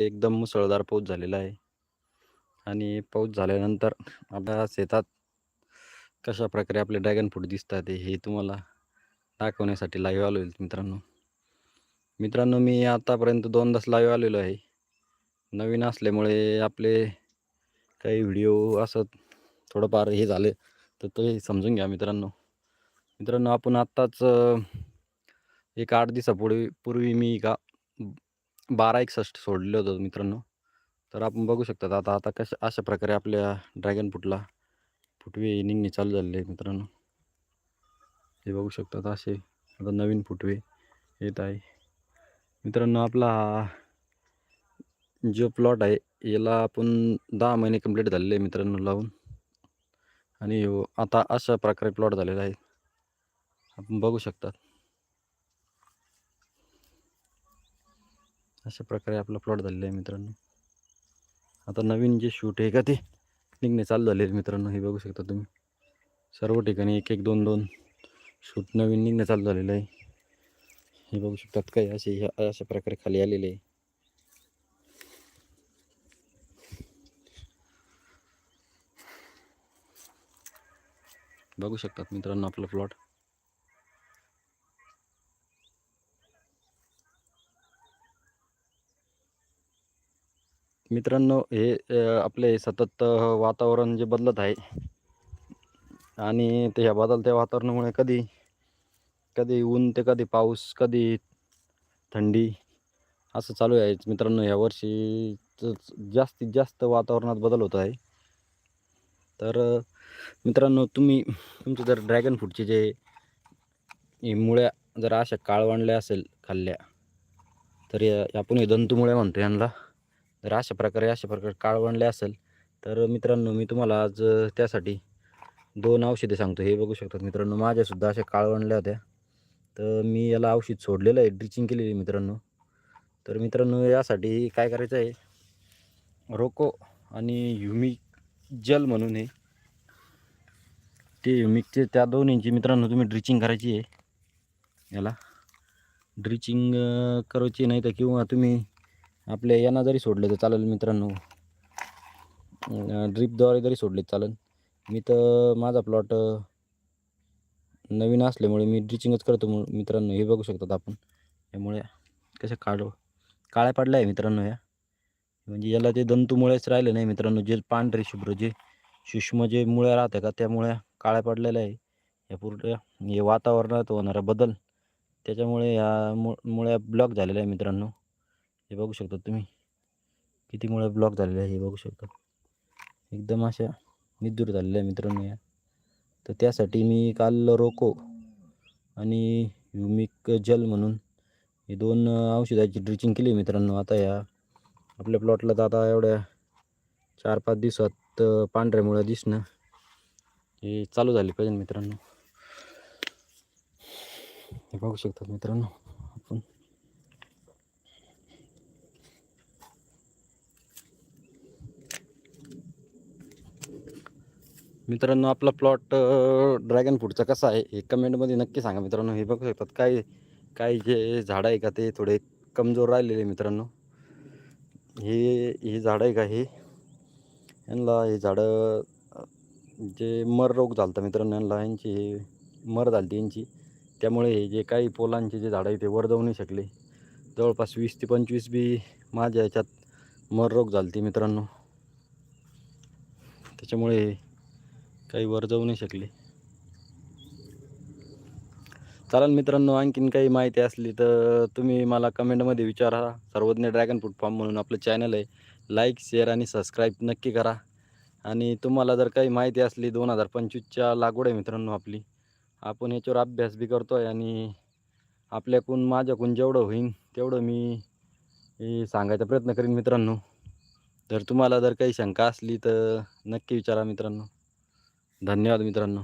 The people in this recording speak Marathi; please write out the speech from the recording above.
एकदम मुसळधार पाऊस झालेला आहे. आणि पाऊस झाल्यानंतर आपल्या शेतात कशा प्रकारे आपले ड्रॅगन फ्रूट दिसतात हे तुम्हाला दाखवण्यासाठी लाईव्ह आलो मित्रांनो. मित्रांनो मी आतापर्यंत दोनदाच लाईव्ह आलेलो आहे. नवीन असल्यामुळे आपले काही व्हिडिओ असं थोडंफार हे झाले तर ते समजून घ्या मित्रांनो. मित्रांनो आपण आत्ताच एक आठ दिवसापूर्वी पूर्वी मी एका बारा एकसष्ट सोडलेलं होतं मित्रांनो. तर आपण बघू शकतात आता आता कशा अशा प्रकारे आपल्या ड्रॅगन फ्रूटला फुटवे निघणे चालू झालेले आहेत मित्रांनो. हे बघू शकतात असे आता नवीन फुटवे येत आहे. मित्रांनो आपला हा जो प्लॉट आहे याला आपण दहा महिने कंप्लीट झालेले आहे मित्रांनो लावून. आणि हो, आता अशा प्रकारे प्लॉट झालेला आहे आपण बघू शकतात. अशा प्रकारे आपला प्लॉट झालेला आहे मित्रांनो. आता नवीन जे शूट आहे का ते निघणे चालू झाले आहे मित्रांनो हे बघू शकता तुम्ही. सर्व ठिकाणी एक एक दोन दोन शूट नवीन निघणं चालू झालेलं आहे. हे बघू शकतात काही असे ह्या अशा प्रकारे खाली आलेले आहे. बघू शकतात मित्रांनो आपला प्लॉट मित्रांनो हे आपले सतत वातावरण जे बदलत आहे आणि ते ह्या बदलत्या वातावरणामुळे कधी कधी ऊन ते कधी पाऊस कधी थंडी असं चालू आहे. मित्रांनो ह्या वर्षी जास्तीत जास्त वातावरणात बदल होत आहे. तर मित्रांनो तुम्ही तुमचे जर ड्रॅगन फ्रूटचे जे मुळ्या जर अशा काळवंडल्या असेल खाल्ल्या तर या आपण हे दंतमुळ्या म्हणतो यांना. जर अशा प्रकारे अशा प्रकारे काळवणले असेल तर मित्रांनो मी तुम्हाला आज त्यासाठी दोन औषधे सांगतो. हे बघू शकतात मित्रांनो माझ्यासुद्धा अशा काळवंडल्या होत्या. तर मी याला औषध सोडलेलं आहे ड्रिचिंग केलेली मित्रांनो. तर मित्रांनो यासाठी काय करायचं आहे रोको आणि ह्युमिक जल म्हणून हे ते ह्युमिकचे त्या दोन्हींची मित्रांनो तुम्ही ड्रिचिंग करायची आहे. याला ड्रिचिंग करायची नाही तर किंवा तुम्ही आपल्या यांना जरी सोडले तर चालेल मित्रांनो. ड्रीपद्वारे जरी सोडले चालेल. मी तर माझा प्लॉट नवीन असल्यामुळे मी ड्रिचिंगच करतो मु- मित्रांनो. हे बघू शकतात आपण. यामुळे कसं काढ काळ्या पडल्या आहे मित्रांनो या. म्हणजे याला ते दंतूमुळेच राहिले नाही मित्रांनो. जे पांढरे शुभ्र जे सूक्ष्म जे मुळ्या राहते का त्यामुळे काळ्या पडलेल्या आहे. या पूर्ण हे वातावरणात होणारा बदल त्याच्यामुळे ह्या मु मुळ्या ब्लॉक झालेल्या आहे मित्रांनो. हे बघू शकता तुम्ही. किती मुळे ब्लॉक झालेल्या आहे हे बघू शकता. एकदम अशा निदूर झालेल्या आहे मित्रांनो या. तर त्यासाठी मी काल रोको आणि युमिक जल म्हणून हे दोन औषधाची ड्रिचिंग केली मित्रांनो. आता या आपल्या प्लॉटला तर आता एवढ्या चार पाच दिवसात पांढऱ्या मुळ्या दिसणं हे चालू झाले पाहिजे मित्रांनो. हे बघू शकतात मित्रांनो आपण मित्रांनो आपला प्लॉट ड्रॅगन फ्रूटचा कसा आहे हे कमेंटमध्ये नक्की सांगा मित्रांनो. हे बघू शकतात काय काही जे झाडं आहे का ते थोडे कमजोर राहिलेले मित्रांनो. हे हे झाडं आहे का हे? यांना हे झाडं जे मर रोग झालता मित्रांनो यांना यांची हे मर झाली यांची. त्यामुळे हे जे काही पोलांचे जे झाडं आहे ते वर जाऊ नाही शकले. जवळपास वीस ते पंचवीस बी माझ्या ह्याच्यात मर रोग झालती मित्रांनो. त्याच्यामुळे काही वर जाऊ नाही शकले. चालेल मित्रांनो आणखीन काही माहिती असली तर तुम्ही मला कमेंटमध्ये विचारा. सर्वज्ञ ड्रॅगन फ्रूट फार्म म्हणून आपलं चॅनल आहे. लाईक शेअर आणि सबस्क्राईब नक्की करा. आणि तुम्हाला जर काही माहिती असली दोन हजार पंचवीसच्या लागवड आहे मित्रांनो आपली. आपण याच्यावर अभ्यास बी करतो आहे आणि आपल्याकडून माझ्याकडून जेवढं होईन तेवढं मी हे सांगायचा प्रयत्न करीन मित्रांनो. जर तुम्हाला जर काही शंका असली तर नक्की विचारा मित्रांनो. धन्यवाद मित्रांनो.